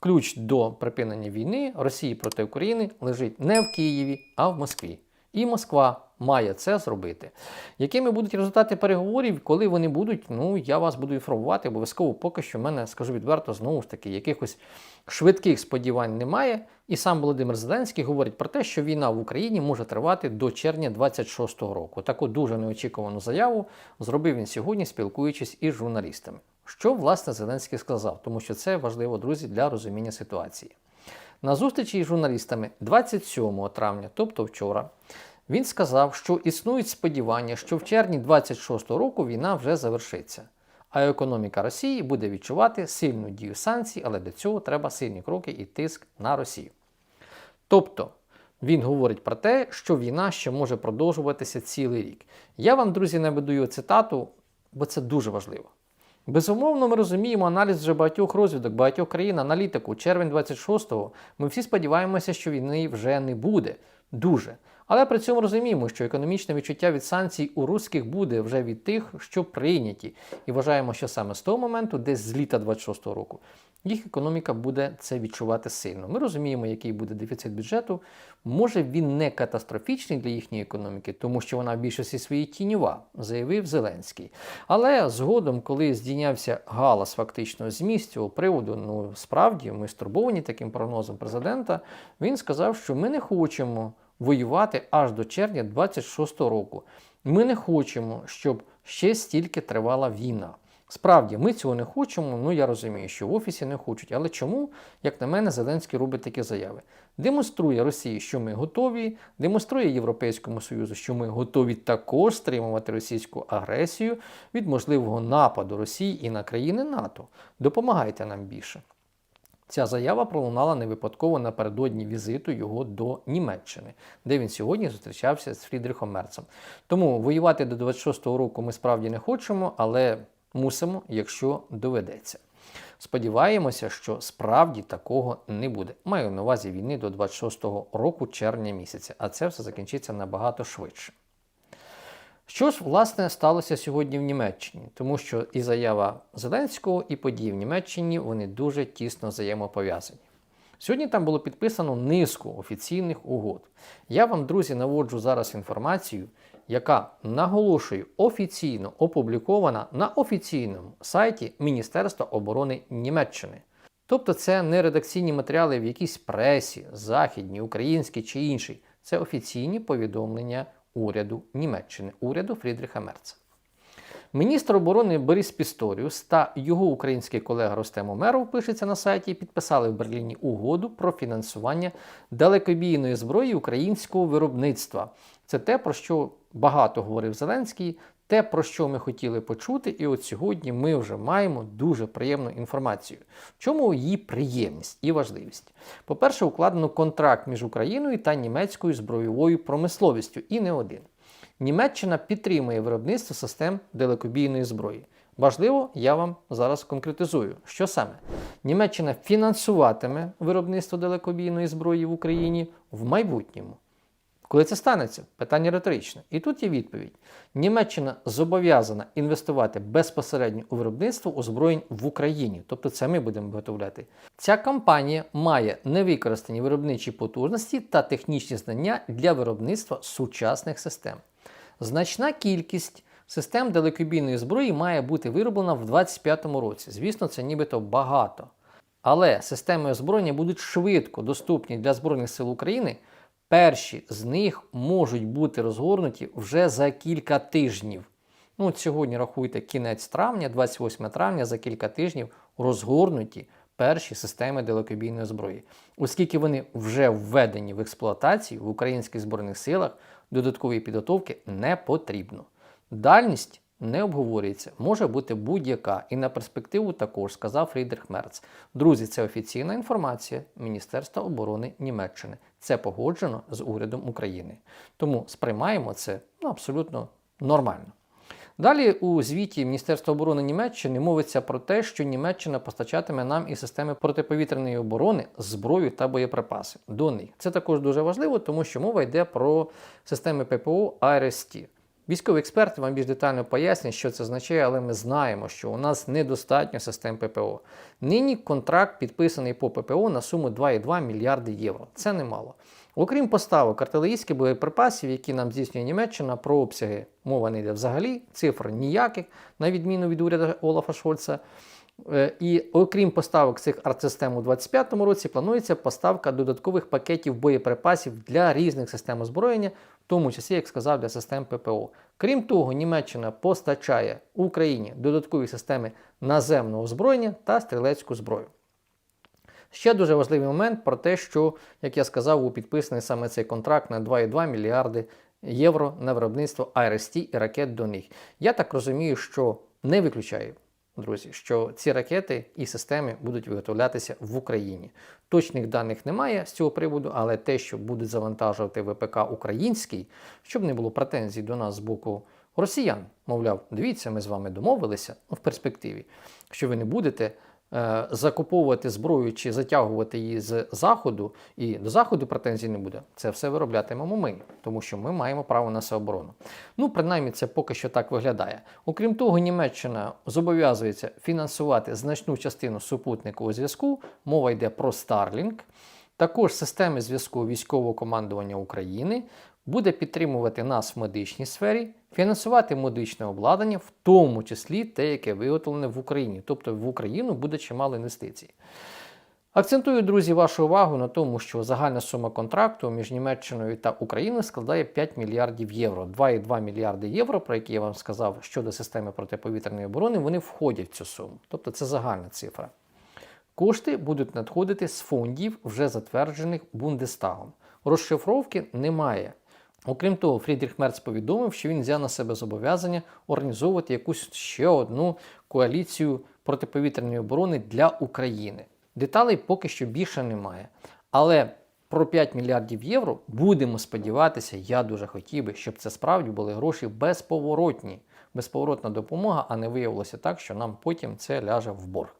ключ до припинення війни Росії проти України лежить не в Києві, а в Москві. І Москва має це зробити. Якими будуть результати переговорів, коли вони будуть, ну я вас буду інформувати обов'язково. Поки що в мене, скажу відверто, знову ж таки, якихось швидких сподівань немає. І сам Володимир Зеленський говорить про те, що війна в Україні може тривати до червня 26-го року. Таку дуже неочікувану заяву зробив він сьогодні, спілкуючись із журналістами. Що власне Зеленський сказав, тому що це важливо, друзі, для розуміння ситуації. На зустрічі із журналістами 27 травня, тобто вчора, він сказав, що існують сподівання, що в червні 26 року війна вже завершиться, а економіка Росії буде відчувати сильну дію санкцій, але для цього треба сильні кроки і тиск на Росію. Тобто він говорить про те, що війна ще може продовжуватися цілий рік. Я вам, друзі, наведу його цитату, бо це дуже важливо. Безумовно, ми розуміємо аналіз вже багатьох розвідок, багатьох країн, аналітику. Червень 26-го ми всі сподіваємося, що війни вже не буде. Дуже. Але при цьому розуміємо, що економічне відчуття від санкцій у русських буде вже від тих, що прийняті. І вважаємо, що саме з того моменту, десь з літа 26-го року, їх економіка буде це відчувати сильно. Ми розуміємо, який буде дефіцит бюджету. Може він не катастрофічний для їхньої економіки, тому що вона в більшості своїй тіньова, заявив Зеленський. Але згодом, коли здійнявся галас фактично з цього приводу, ну справді ми стурбовані таким прогнозом президента, він сказав, що ми не хочемо воювати аж до червня 26-го року. Ми не хочемо, щоб ще стільки тривала війна. Справді, ми цього не хочемо. Ну я розумію, що в офісі не хочуть. Але чому, як на мене, Зеленський робить такі заяви? Демонструє Росії, що ми готові, демонструє Європейському Союзу, що ми готові також стримувати російську агресію від можливого нападу Росії і на країни НАТО. Допомагайте нам більше. Ця заява пролунала не випадково напередодні візиту його до Німеччини, де він сьогодні зустрічався з Фрідрихом Мерцем. Тому воювати до 26-го року ми справді не хочемо, але мусимо, якщо доведеться. Сподіваємося, що справді такого не буде. Маю на увазі війни до 26-го року червня місяця, а це все закінчиться набагато швидше. Що ж, власне, сталося сьогодні в Німеччині? Тому що і заява Зеленського, і події в Німеччині вони дуже тісно взаємопов'язані. Сьогодні там було підписано низку офіційних угод. Я вам, друзі, наводжу зараз інформацію, яка наголошую офіційно опублікована на офіційному сайті Міністерства оборони Німеччини. Тобто це не редакційні матеріали в якійсь пресі, західній, українській чи іншій. Це офіційні повідомлення уряду Німеччини, уряду Фрідріха Мерца. Міністр оборони Борис Пісторіус та його український колега Ростем Омеров пишеться на сайті, підписали в Берліні угоду про фінансування далекобійної зброї українського виробництва. Це те, про що багато говорив Зеленський, те, про що ми хотіли почути, і от сьогодні ми вже маємо дуже приємну інформацію. В чому її приємність і важливість? По-перше, укладено контракт між Україною та німецькою збройовою промисловістю, і не один. Німеччина підтримує виробництво систем далекобійної зброї. Важливо, я вам зараз конкретизую, що саме Німеччина фінансуватиме виробництво далекобійної зброї в Україні в майбутньому. Коли це станеться? Питання риторичне. І тут є відповідь: Німеччина зобов'язана інвестувати безпосередньо у виробництво озброєнь в Україні, тобто це ми будемо виготовляти. Ця компанія має невикористані виробничі потужності та технічні знання для виробництва сучасних систем. Значна кількість систем далекобійної зброї має бути вироблена в 2025 році. Звісно, це нібито багато. Але системи озброєння будуть швидко доступні для Збройних сил України. Перші з них можуть бути розгорнуті вже за кілька тижнів. Ну, от Сьогодні рахуйте кінець травня, 28 травня, за кілька тижнів розгорнуті перші системи далекобійної зброї. Оскільки вони вже введені в експлуатацію в українських збройних силах, додаткової підготовки не потрібно. Дальність не обговорюється, може бути будь-яка, і на перспективу також сказав Фрідрих Мерц. Друзі, це офіційна інформація Міністерства оборони Німеччини. Це погоджено з урядом України. Тому сприймаємо це ну, абсолютно нормально. Далі у звіті Міністерства оборони Німеччини мовиться про те, що Німеччина постачатиме нам і системи протиповітряної оборони, зброю та боєприпаси до них. Це також дуже важливо, тому що мова йде про системи ППО АРСТ. Військові експерти вам більш детально пояснять, що це означає, але ми знаємо, що у нас недостатньо систем ППО. Нині контракт підписаний по ППО на суму 2,2 мільярди євро. Це немало. Окрім поставок артилерійських боєприпасів, які нам здійснює Німеччина, про обсяги мова не йде взагалі, цифр ніяких, на відміну від уряду Олафа Шольца. Е, І окрім поставок цих артсистем у 2025 році, планується поставка додаткових пакетів боєприпасів для різних систем озброєння, в тому числі, як сказав, для систем ППО. Крім того, Німеччина постачає Україні додаткові системи наземного озброєння та стрілецьку зброю. Ще дуже важливий момент про те, що, як я сказав, був підписаний саме цей контракт на 2,2 мільярди євро на виробництво АРСТ і ракет до них. Я так розумію, що не виключаю, друзі, що ці ракети і системи будуть виготовлятися в Україні. Точних даних немає з цього приводу, але те, що будуть завантажувати ВПК український, щоб не було претензій до нас з боку росіян, мовляв, дивіться, ми з вами домовилися ну, в перспективі, що ви не будете закуповувати зброю чи затягувати її з заходу, і до заходу претензій не буде. Це все вироблятимемо ми, тому що ми маємо право на самооборону. Ну, принаймні, це поки що так виглядає. Окрім того, Німеччина зобов'язується фінансувати значну частину супутникового зв'язку. Мова йде про Starlink. Також системи зв'язку військового командування України буде підтримувати нас в медичній сфері, фінансувати медичне обладнання, в тому числі те, яке виготовлене в Україні. Тобто в Україну буде чимало інвестицій. Акцентую, друзі, вашу увагу на тому, що загальна сума контракту між Німеччиною та Україною складає 5 мільярдів євро. 2,2 мільярди євро, про які я вам сказав щодо системи протиповітряної оборони, вони входять в цю суму. Тобто це загальна цифра. Кошти будуть надходити з фондів, вже затверджених Бундестагом. Розшифровки немає. Окрім того, Фрідріх Мерц повідомив, що він взяв на себе зобов'язання організовувати якусь ще одну коаліцію протиповітряної оборони для України. Деталей поки що більше немає. Але про 5 мільярдів євро будемо сподіватися, я дуже хотів би, щоб це справді були гроші безповоротні, безповоротна допомога, а не виявилося так, що нам потім це ляже в борг.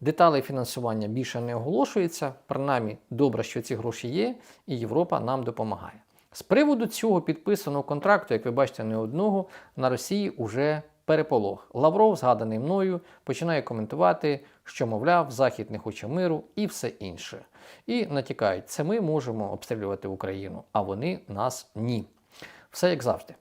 Деталей фінансування більше не оголошується, принаймні добре, що ці гроші є, і Європа нам допомагає. З приводу цього підписаного контракту, як ви бачите, не одного, на Росії уже переполох. Лавров, згаданий мною, починає коментувати, що, мовляв, Захід не хоче миру і все інше. І натякають, це ми можемо обстрілювати Україну, а вони нас ні. Все як завжди.